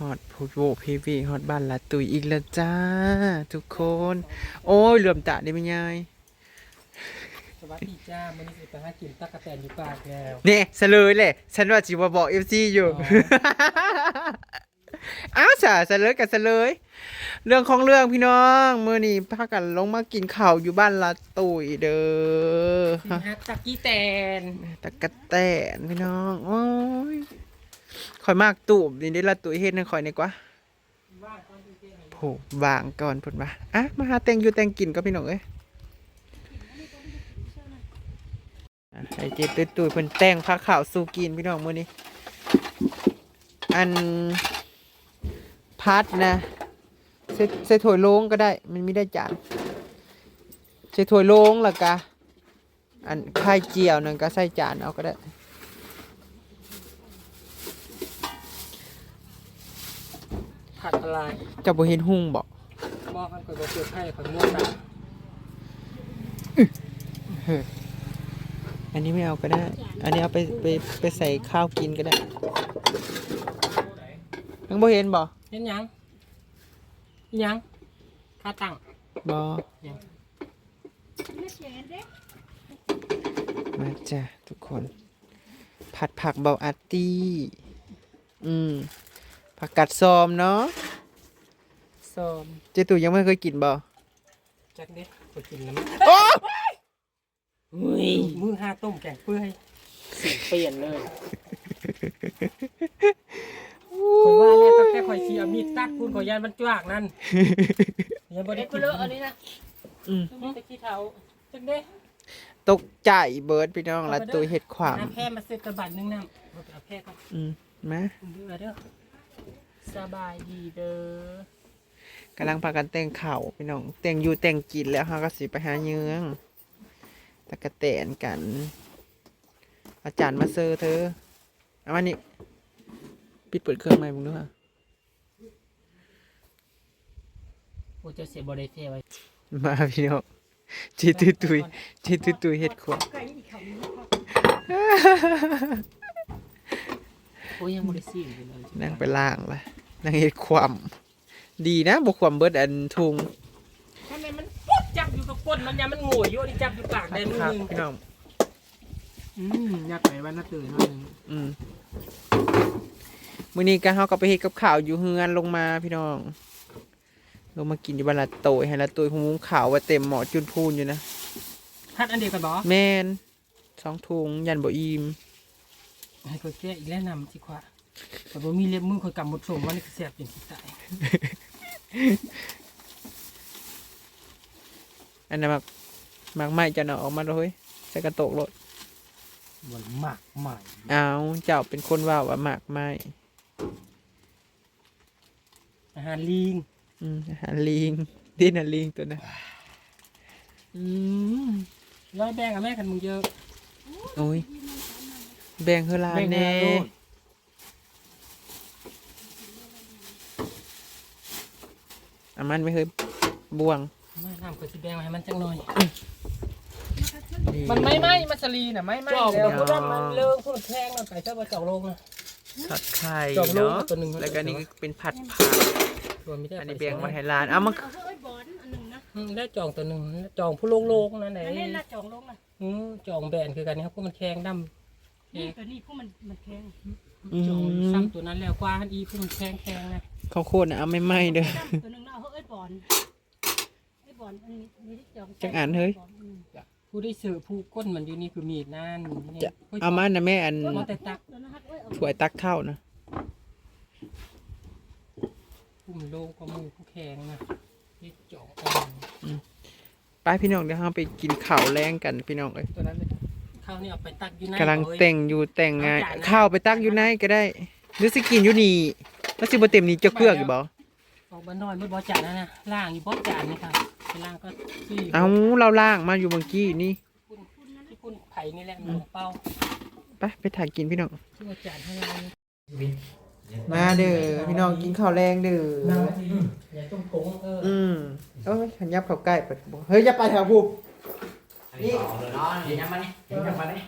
ฮอตพูดโวพีวีฮอตบ้านละตุยอีกแล้วจ้า ทุกคน โอ้ยเหลื่อมตาได้ไหมยายสวัสดีจ้ามันนี้สิไปหากินตักกะแตนอยู่ปากแล้วเนี่ยเฉลยเลยฉันว่าจิว่าบอกเอฟซีอยู่อ้าวจ้าเฉลยกับเฉลยเรื่องของเรื่องพี่น้องมื่อนี้พากันลงมากินข้าวอยู่บ้านละตุยเด้อสิฮักตักกี้แตนตะกะแตนพี่น้องโอ้ย คอยมากตูบนี่ได้ละตุยเฮ็ดให้คอยนี่กว่าว่างก่อนดูเจ๊หน่อยโหวางก่อนพุ่นว่าอะมาหาแตงอยู่แตงกินก็พี่น้องเอ้ยอะให้เจ๊ตุ้ยตุ้ยเพิ่นแตงผักขาวสูกินพี่น้องมื้อนี้ อันพัดนะใส่ใส่ถ้วยโลงก็ได้ มันไม่ได้จานใส่ถ้วยโลงล้วก็อันไข่เจียวนั่นก็ใส่จานเอาก็ได้ ผัดอะไรเจะบ่เห็นหุ่งบอกบอกกันก่อนก็เกิดให้ขอยม่วงนะอันนี้ไม่เอาก็ได้ อันนี้เอาไปไปไปใส่ข้าวกินก็ได้ยังบ่เห็นบ่เห็นยังเห็นยังค่าตั้งบ่ยังมาจ้ะทุกคน ผัดผักเบาอาร์ตี้ อืม ผักกัดซอมเนาะส้มเจตู่ยังไม่เคยกินบ่จักเด็ดไปกินแล้วมั้ยโอ้อุ้ยมือห้าต้มแกงเปื่อยสีเปลี่ยนเลยคอยว่าเนี่ยตั้งแต่คอยเชียร์มีดตักคุณขอยยานมันจ้วกนั่นยังบ่ได้กินเลยอันนี้นะอืมมีแตะขี้เท้าจักเด็ดตกใจเบิร์ดพี่น้องละตัวเห็ดขวามน้ำแพ้มาเสร็จกระบาดหนึงน้ำเอาไปเอาแพ้ก่อนอืมมาเด้อเด้อ สบายดีเด้อกำลังพากันแต่งข่าวพี่น้องแต่งอยู่แต่งกินแล้วฮะก็สิไปหาเยืองตะกะแตนกัน อาจารย์มาเซอร์เธอเอามานี่ปิดเปิดเครื่องใหม่มึงด้วยโอ้เจะเสียบริเทไว้มาพี่น้องจีตุยตุยจีตุยตุยเฮ็ดขวบโอ้ยยังบริสีอยู่เลยนั่งไปล่างละ นั่งเฮ็ดความดีนะบกความเบิดอันทุงทำไมมันปุ๊บจับอยู่กับก้นมันยังมันโง่อยู่นี่จับอยู่ปากได้มือครับหนึงพี่น้องอืมอยากไปวันน่ะตื่นวันหนึงอืมมื้อนี้ก็เฮาก็ไปเฮ็ดกับข้าวอยู่เฮือนลงมาพี่น้องลงมากินอยู่บ้านละโตยให้ละโตยหุงข้าวไว้เต็มหม้อจุนพูนอยู่นะฮัดอันเดียวกันบอแม่นสองถุงยันบ่อิ่มให้คนแก้อีกแล้วนำสิควา แต่บ่มีเล็บมือคนกำหมดส่งวันนี้ก็แสบเป็นสิตายอันนั้นมักมักไม้จะเนาะออกมาเลยใส่กระโตกรถมันมากใหม่เอาเจ้าเป็นคนว่าว่าหมากไม้อาหารลิงอืมอาหารลิงดินน่ะลิงตัวนั้นอืมร้อยแบ่งกับแม่กันมึงเยอะโอ้ยแบ่งเฮอลานแบ่งให้ แน่เราโลดอามันไม่เคยบวงมาน้ำก็สิแบ่งให้มันจังหน่อยนี่มันไม่ไหม้มัสลีน่ะไม่ไหม้จอกแล้วเดียวพูดว่ามันเลิกพูดแพงแล้วไก่เจ้าบ่เจอกลงนะ ผัดไข่จอกลูกเนาะตัวหนึ่ง แล้วก็นี่ก็เป็นผัดผักรวมไม่ได้อันนี้แบ่งไว้ให้ร้านเอามันเอาเฮ้ยบอลอันหนึ่งนะอืมได้จองตัวหนึ่งจองผู้โลงโลงนั่นแหละอันนี้ละจองลงอะอืมจองแบรนด์คือกันนี่ครับพวกมันแข็งดำนี่ตัวนี้พวกมันมันแข็งอืจองมซ้ำตัวนั้นแล้วกว่าอันอีพวกมันแข็งแข็งนะ ข้าวโคตรนะเอาไม่ไหม้เด้อดำตัวหนึ่งนะเอาเฮ้ยบอลไอ้บอลอันนี้นี่ที่จองจังอันเฮ้ยอืมผู้ได้ซื้อผู้ก้นมันอยู่นี่คือมีดนั่นนี่จะ เอามานะแม่อันมาแต่ตักตัวนั้นฮักเอ้ยเอาถ้วยตักข้าวนะผู้มันโลงกว่ามือผู้แข็งนะนี่จองอ่อนไปพี่น้องเดี๋ยวเราไปกินข้าวแรงกันพี่น้องเอ้ยตัวนั้นเลยข้าวนี่เอาไปตักอยู่ในกำลังเอ้ย แต่งอยู่แต่งงานเอาจานนะ ข้าวไปตักอยู่ไหนก็ได้หรือสิกินอยู่นี่ แล้วสิบ่เต็มนี่จะเกลือกอยู่บ่ออกบ้านนอนไม่บ่จานนะนะล่างอยู่บ่จานนี่ค่ะไปล่างก็ที่เอาเราล่างมาอยู่เมื่อกี้นี่ที่คุณไผ่นี่แหละหมูเป้าไปไปถ่ายกินพี่น้องที่ว่าจานให้เรามาเด้อพี่น้องกินข้าวแรงเด้ออย่าต้มผงเอออืมเอ้ยขันยับเข้าใกล้ไปบ่เฮ้ยอย่าไปแถวบุบนี่เดี๋ยวยังมาเนี่ยเดี๋ยวยังมาเนี่ย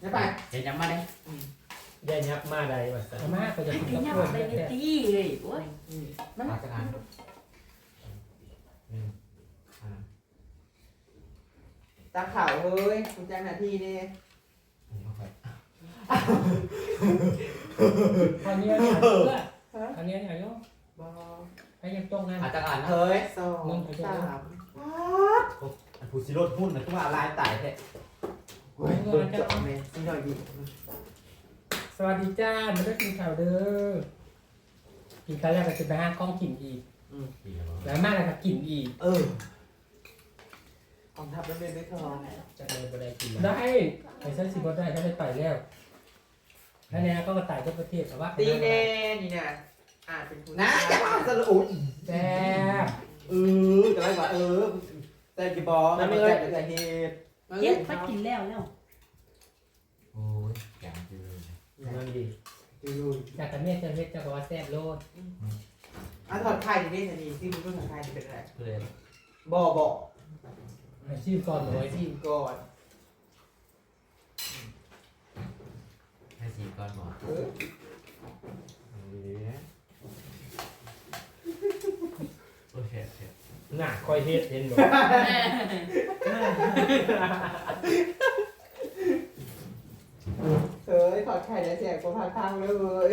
อย่าไปเดี๋ยวยังมาเนี่ย ได้ยับมาได้ว่าซะมาก็จะกินพี่กับยัเพื่อนไปแท้ตีเลยโอ้ยมากระดานหนึ่งอ่าตาขาวเฮ้ยคุณแจ้งหน้าที่นี่อันนี้เข้าไปคราวนี้เนี่ยเพื่อคราวนี้เนี่ยโยบอให้ยังจ้องนั่นอาจจะอ่านเฮ้ยสองสามอันผู้สิโรดหุ้นนะก็ว่าลายตายแท้เฮ้ยเปิดจบเลยสิหน่อยดิ สวัสดีจ้ามาได้กินข้าวเด้อกินข้าวแล้วก็จะไปห้างกล้องกินอีกดีแล้วแล้วมากแล้วก็กินอีก เออของทับแล้วเป็นไม่ทองจะเลยไปได้กินได้ไปใช้สิบได้ก็ได้ไปแล้วแล้วเนี่ยก็กระต่ายก็ประเทศแต่ว่าตีแน่นี่นะอ่านเป็นคุณนะจะมาสรุปแซ่บเออจะได้ว่าเออแต่กี่บอแล้วไม่ได้แต่เหตุเย็ดไปกินแล้วแล้ว โอ้ยอย่างเดียวเลย เงินดีดูดูจากกันเมียเจะเม็ดจะบอกว่าแซ่บโลดอะถอดไข่ดิได้ทันทีที่มึงต้องถอดไข่ดิเป็นอะไรเพื่อนบอบอกอาชีพก่อนเลยซีมก่อนให้สีก้อนบอกเออดีนะโอเคโอเคหนักคอยเฮ็ดเห็นบ่ เฮ้ยถอด ไข่แล้วแจกก็พาทางเลย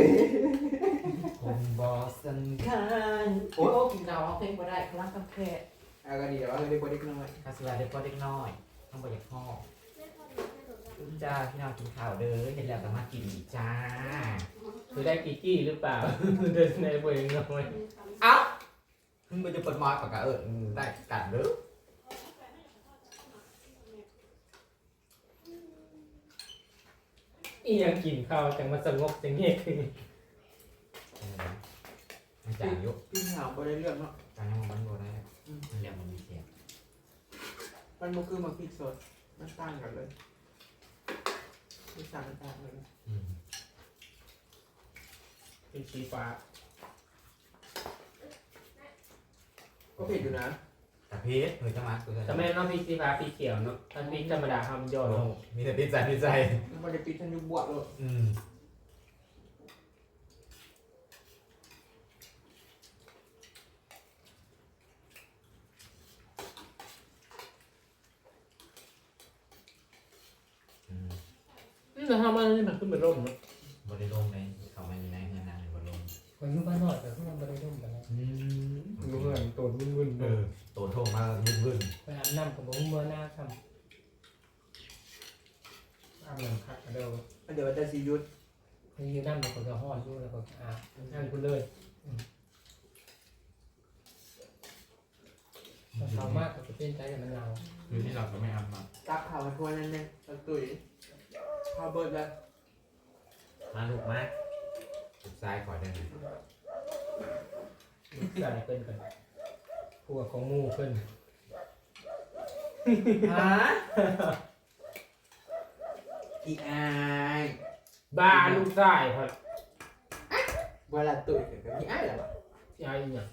คนบอสำคัญโอ้ยโอ้กินดาวร้องเพลงมาได้ครั้งกำแค่เอาก็ดีแต่ว่าเราได้บริกรน้อยคาสลาเด็กก็เด็กน้อยต้องไปจากพ่อจ้าพี่น้องกินข้าวเด้อเห็นแล้วสามารถกินอีกจ้าคือได้กี่กี้หรือเปล่าเดินในบริเวณน้อยเอ้ามึงไปจะเปิดมอยปากกาเออได้กัดเด้อ อียังกินข้าวจังมาสงบจังเงียบขึ้นมันจ่ายยุพี่ถามบริเรื่องเนาะการทำมันโบได้มันเรียกมันมีเสียงมันมันคือมาพริกสด มันต่างกันเลยไม่ต่างกันต่างเลยอืมเป็นสีฟ้าก็เผ็ดอยู่นะ แต่เพชรเฮ้ยจะมาตัวแต่แม่นว่าพริกสีฟ้าพริกเขียวเนาะถ้าพริกธรรมดาทำย่อลงมีแต่ติดใจติดใจมันบริปิดทันอยุบวกเลยอืมอืมนี่เราทำอะไรนี่มันขึ้นเป็นร่มเนาะ บริลงในเขาไม่มีในเงินนานบริลง คนยุ่งบ้านนอกแต่ที่มันบริร่มกันแล้ว อืม รู้เพื่อนตัวมึนๆ เออโตโทงมาบึ้นบึ้น ไปอาบน้ำกับผมเมื่อหน้าทำอาบน้ำคักกระ เดิมเดี๋ยวจะซียุทธนี่ยืนน้ำแล้วก็จะห่อนอยู่แล้วก็อาบนั่นคุณเลยถ้าเขามากก็จะเป็นใจแต่มันเราคือที่เราก็ไม่อาบมาตักข่าวมาทวนนั่นเนี่ยตะตุ๋ยข้าวเบิร์ดเลยมาลูกมาสุดซ้ายขอได้ไหมใส่เพิ่นกันพวกของหมูเพิ่นฮะ อีอายบ้าลูกชายครับเวลาตุ๋ยกับพี่อายเหรอยายเนี่ย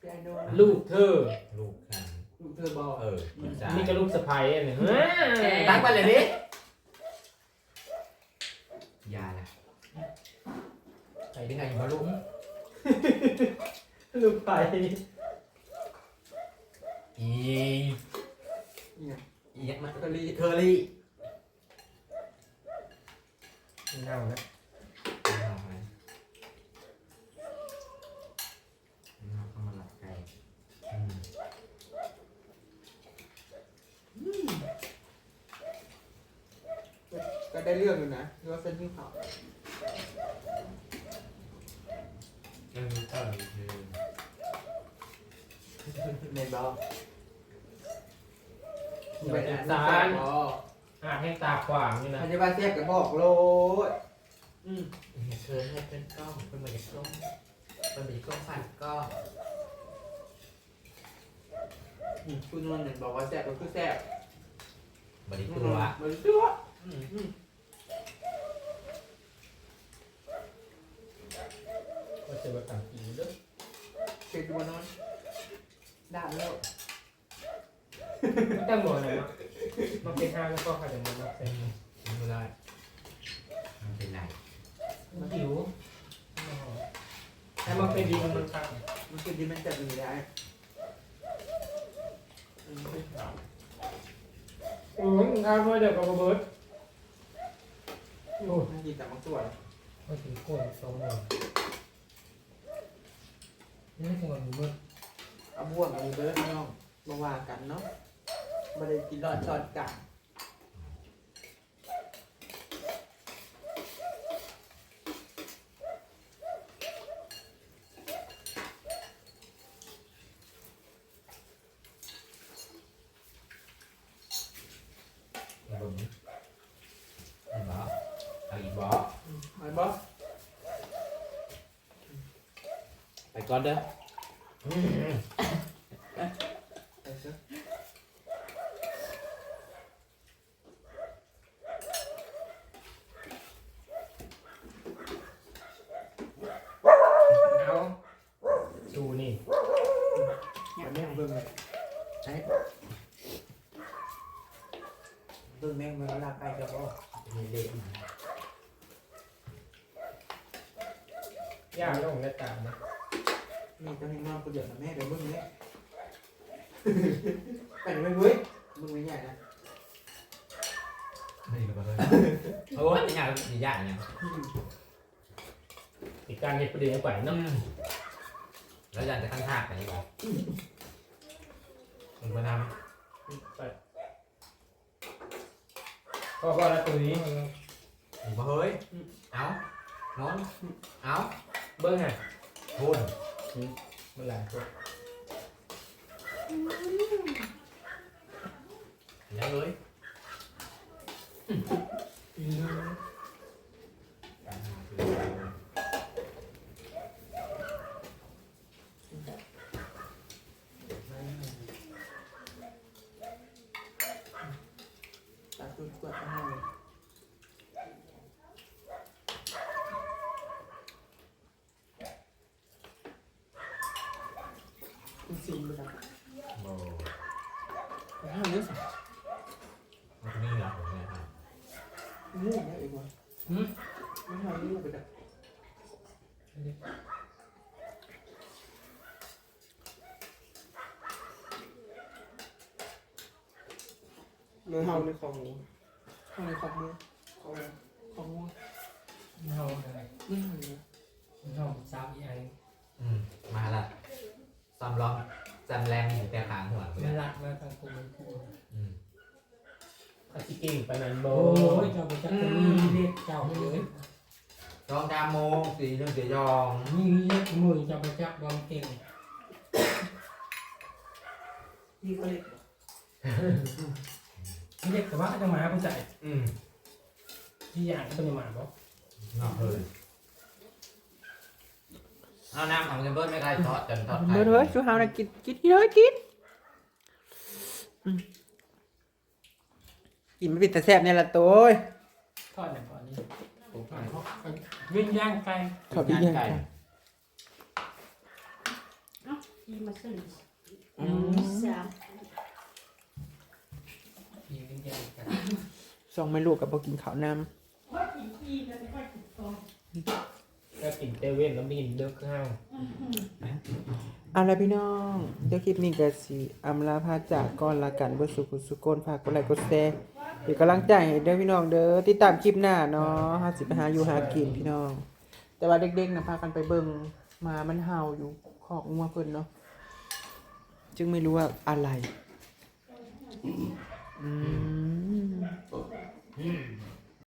พี่อายโดนลูกเธอ ลูกกันลูกเธอบอกเออสุดซ้ายนี่ก็ลูกสะใภ้เนี่ยตั้งไปเลยดิยาละใครเป็นที่ไงไหนอยู่มาลูกลูกไปอีเนี่ยอีมันเคอรี่เคอรี่ เน่านะ เอาไปเอาเข้ามาหลับไก่อืม ก็ได้เรื่องอยู่นะที่ว่าเส้นที่ขาว เออก็คือ ในบอเดี๋ยวเป็นจะอันสาสารรอ่าให้ตาขวางนี่นะ พยาบาลเสียบกับบอกโลดอืมเคยให้เป็นกล้องเป็นเหมือนกล้องเป็นเหมือนกล้องฟันกล้องอืมคุณนวลเนี่ยบอกว่าแซ่บก็คือแซ่บบริอืตัมวเหมือนตัวอืมอืมก็จะมาตัดผีเด้อเป็นตัวนอน ด่าแล้วตั้งหมดเลยเนาะเป็นห้าแล้วก็ขยันมาเซ็นไม่ได้มันเป็นไรมันหิวแต่มันเป็นดีมันมันตั้งมันเป็นดีมันจะมีได้โอ้ยงานมาเดี๋ยวกับเบิร์ดโอ้ยกินแต่บางตัวนมันถึงโคตรสองหน่อยนี่ไม่ควรเบิร์ด เอาบ่วงมีเบิร์ดน้องมาว่ากันเนาะมาได้กินรอดช็อตกันเอาแบบนี้เอาบ่เอาอีกบ่หอยบ่ไปก่อนเด้อไปเถอะ เอาดูนี่ อย่า แม่งเบิ่งเลยใช่เบิ่งแม่งเบิ่งเวลาไปกับบ่มีเด็กมาย่างลงและตามนะมีเจ้าให้นอนกูเดือดนะแม่เดี๋ยวเบิ่งเนี่ยไปเบิ่เว้ยมึงไม่ใหญ่นะไม่ก็เลยโอ้ยยางนี้ยากเนี่ยอีกการเห็ดประเดี๋ยวไปเนาะ แล้วอยากจะข้างทางกันยังไงผมมานไปก็ก็แล้วตัวนี้ำผมบอกเฮ้ย เอานอน เอาเบิ้งไงพูดมันหลายตัวแล้วเลยตัดตัวตัวข้างนอกเลย มันซีนไปแล้วโอ้ห้ามเยอะสิมันนี่เหรอผมเนี่ยครับงูเนี่ยอีกวันหืมไม่ห้ามงูไปแล้วเลยเฮาในของงูเฮาในของงูของของงูเฮาอะไรไม่เฮาเลยเฮาสามอีไออืมมาละซ้ำร้อง จำแรงอยู่แต่ขางหัวเลมันยรักมาทางกูมันกูอืมอาชิเก่งปานนันโบยเจ้าไปจับตัวนี้เรียกเจ้าเลยรองกามโมงสีเรื่องเสียยองนี่เรียกมือเจ้าไปจับบอลเก่งนี่ก็เล็กเรียกแต่ว่าจะมาผู้ใส่อืมที่อย่างก็เป็นหมาบ่นอกเลย เอาน้ำของเจมเบิร์ดไม่ใครทอดจนทอดไข่เบิดเฮ้ยชูเฮานะกินกินกินเลยกินอืมกินไม่ปิดแต่แซ่บเนี่ยละตัวเอ้ยทอดอย่างก่อนนี่วิ่งย่างไก่ขอบคุณยังไงเอ้าอีมาซื้ออืมสามวิ่งย่างไก่สองไม่ลูกกับพอกินข้าวน้ว่ ก็กินเตเว่นแล้วมีกินเดือกข้าวอาละพี่น้องเดี๋ยวคลิปนี้ก็สิอำลาพาจากก่อนละกันบ่สุขสุโกนพากกดไลค์กดแชร์เป็นกำลังใจให้เด้อพี่น้องเด้อติดตามคลิปหน้าเนาะหาสิไปหาอยู่หากินพี่น้อง แต่ว่าเด็กๆนะพากันไปเบิ่งมามันเห่าอยู่ขอกงัวเพิ่นเนาะจึงไม่รู้ว่าอะไรอืม